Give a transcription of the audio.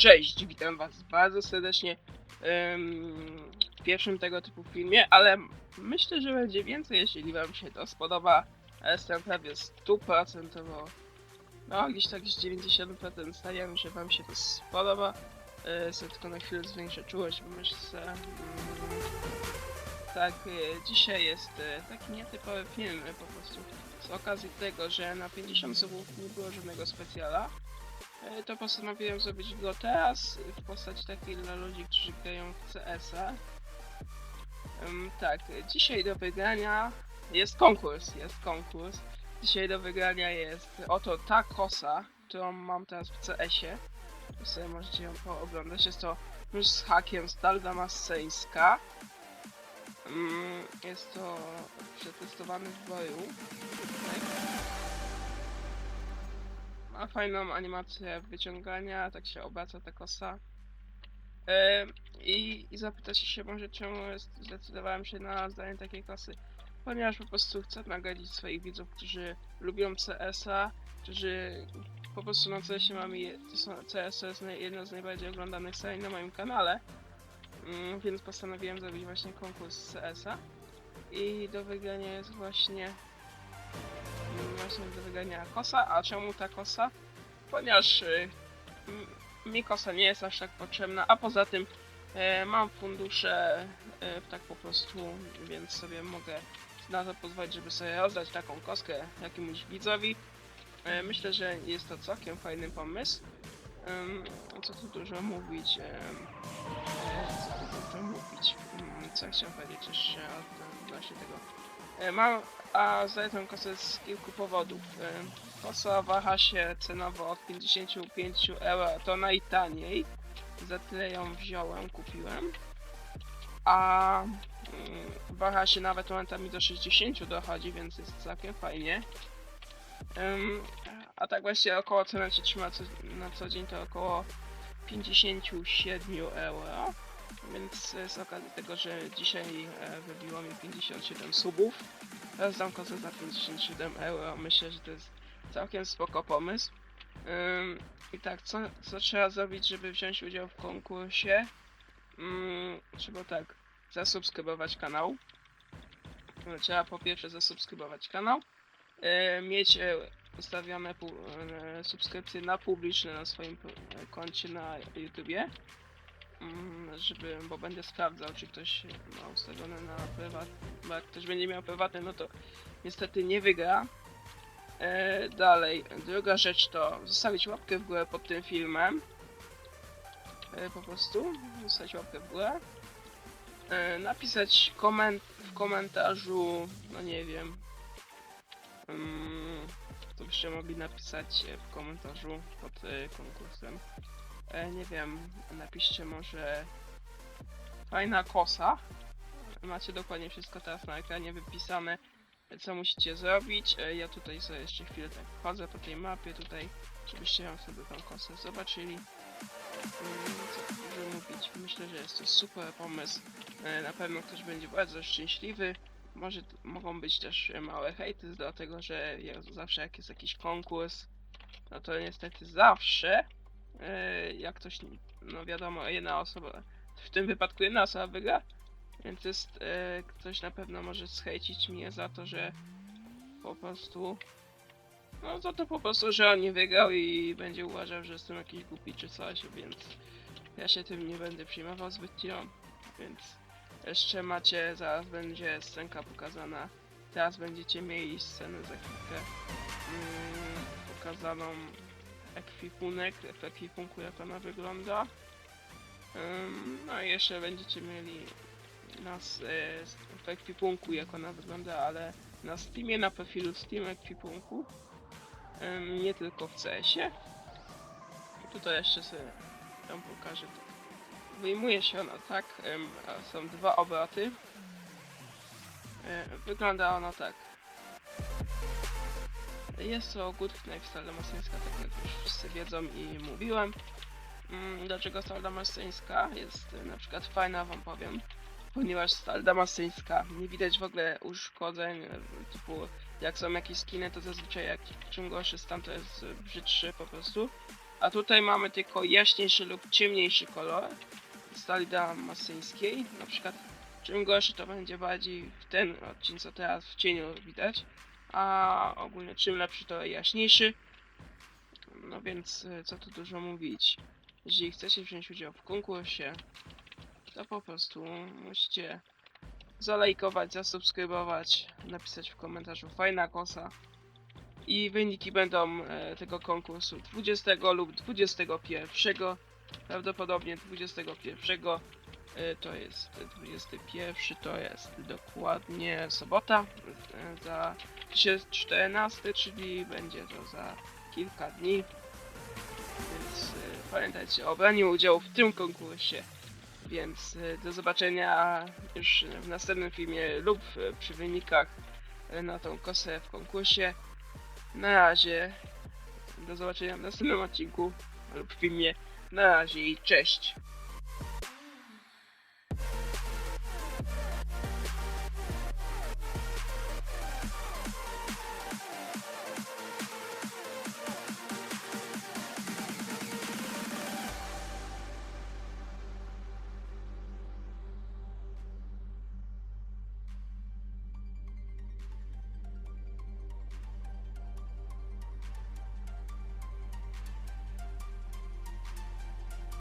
Cześć, witam was bardzo serdecznie w pierwszym tego typu filmie, ale myślę, że będzie więcej, jeśli wam się to spodoba. Jestem prawie stuprocentowo, no gdzieś tak z 90% stawiam, że wam się to spodoba. Sobie tylko na chwilę zwiększę czułość w myszce. Mm, Tak, e, dzisiaj jest e, taki nietypowy film e, po prostu z okazji tego, że na 50 subów nie było żadnego specjala. E, to postanowiłem zrobić go teraz w postaci takiej dla ludzi, którzy grają w CS-a. Tak, dzisiaj do wygrania jest konkurs, jest konkurs. Dzisiaj do wygrania jest oto ta kosa, którą mam teraz w CS-ie. To sobie możecie ją pooglądać. Jest to już z hakiem Stal Damasceńska. Jest to przetestowany w boju. Ma fajną animację wyciągania, tak się obraca ta kosa. Em, I, I zapytacie się może czemu zdecydowałem się na zdanie takiej kosy. Ponieważ po prostu chcę nagrodzić swoich widzów, którzy lubią CS-a, którzy po prostu na CS-ie mamy, je- to są, CS to jest jedna z najbardziej oglądanych serii na moim kanale. Mm, więc postanowiłem zrobić właśnie konkurs CS-a. I do wygrania jest właśnie właśnie do wygrania kosa. A czemu ta kosa? Ponieważ y, mi kosa nie jest aż tak potrzebna, a poza tym e, mam fundusze e, tak po prostu, więc sobie mogę na to pozwolić, żeby sobie rozdać taką koskę jakiemuś widzowi. E, myślę, że jest to całkiem fajny pomysł. Em, co tu dużo mówić? e, co tu dużo mówić? Mm, Co chciałem powiedzieć jeszcze odnośnie tego? E, Mam, a za tą kosę z kilku powodów. E, Kosa waha się cenowo od 55 euro, to najtaniej. Za tyle ją wziąłem, kupiłem. A mm, waha się nawet momentami do 60 dochodzi, więc jest całkiem fajnie. A tak właśnie około cena się trzyma na co dzień to około 57 euro. Więc z okazji tego, że dzisiaj e, wybiło mi 57 subów, rozdam kozę za 57 euro. Myślę, że to jest całkiem spoko pomysł. Ym, I tak, co, co trzeba zrobić, żeby wziąć udział w konkursie? Ym, trzeba tak, zasubskrybować kanał. Trzeba po pierwsze zasubskrybować kanał, y, mieć e, ustawione e, subskrypcje na publiczne na swoim e, koncie na YouTubie. Mm, żeby, bo będę sprawdzał, czy ktoś ma ustawione na prywatne, bo jak ktoś będzie miał prywatne, no to niestety nie wygra. E, dalej, druga rzecz to zostawić łapkę w górę pod tym filmem. E, po prostu, zostawić łapkę w górę. E, napisać koment w komentarzu, no nie wiem. Mm, to byście mogli napisać e, w komentarzu pod e, konkursem. E, nie wiem, napiszcie może fajna kosa. Macie dokładnie wszystko teraz na ekranie wypisane, co musicie zrobić. E, ja tutaj sobie jeszcze chwilę tak chodzę po tej mapie tutaj, żebyście ją sobie tą kosę zobaczyli. Mm, Co dużo mówić? Myślę, że jest to super pomysł. E, na pewno ktoś będzie bardzo szczęśliwy. Może mogą być też małe hejty, dlatego że zawsze jak jest jakiś konkurs, no to niestety zawsze e, jak ktoś, no wiadomo, jedna osoba, w tym wypadku jedna osoba wygra, więc jest, e, ktoś na pewno może schejcić mnie za to, że po prostu, no za to po prostu, że on nie wygrał i będzie uważał, że jestem jakiś głupi czy coś, więc ja się tym nie będę przejmował zbytnio, więc jeszcze macie, zaraz będzie scenka pokazana, teraz będziecie mieli scenę za chwilkę mm, pokazaną ekwipunek, w ekwipunku jak ona wygląda. No i jeszcze będziecie mieli nas e, w ekwipunku jak ona wygląda, ale na Steamie, na profilu Steam ekwipunku. Nie tylko w. I Tutaj jeszcze sobie ją pokażę. Wyjmuje się ona tak, są dwa obroty. E, Wygląda ona tak. Jest to Good Knife Stal Damasceńska, tak jak już wszyscy wiedzą i mówiłem. Mm, Dlaczego Stal Damasceńska jest y, na przykład fajna, wam powiem. Ponieważ Stal Damasceńska nie widać w ogóle uszkodzeń, y, typu jak są jakieś skiny, to zazwyczaj jak czym gorszy stan to jest y, brzydszy po prostu. A tutaj mamy tylko jaśniejszy lub ciemniejszy kolor stali masyńskiej. Na przykład czym gorszy to będzie bardziej w ten odcień, co teraz w cieniu widać. A ogólnie czym lepszy to jaśniejszy. No więc y, co tu dużo mówić. Jeśli chcecie wziąć udział w konkursie, to po prostu musicie zalajkować, zasubskrybować, napisać w komentarzu fajna kosa. I wyniki będą e, tego konkursu 20 lub 21. Prawdopodobnie 21 e, to jest 21 to jest dokładnie sobota. E, za dzisiaj jest 14, czyli będzie to za kilka dni. Więc e, pamiętajcie o braniu udziału w tym konkursie. Więc e, do zobaczenia już w następnym filmie lub e, przy wynikach e, na tą kosę w konkursie. Na razie. Do zobaczenia w następnym odcinku lub filmie. Na razie i cześć.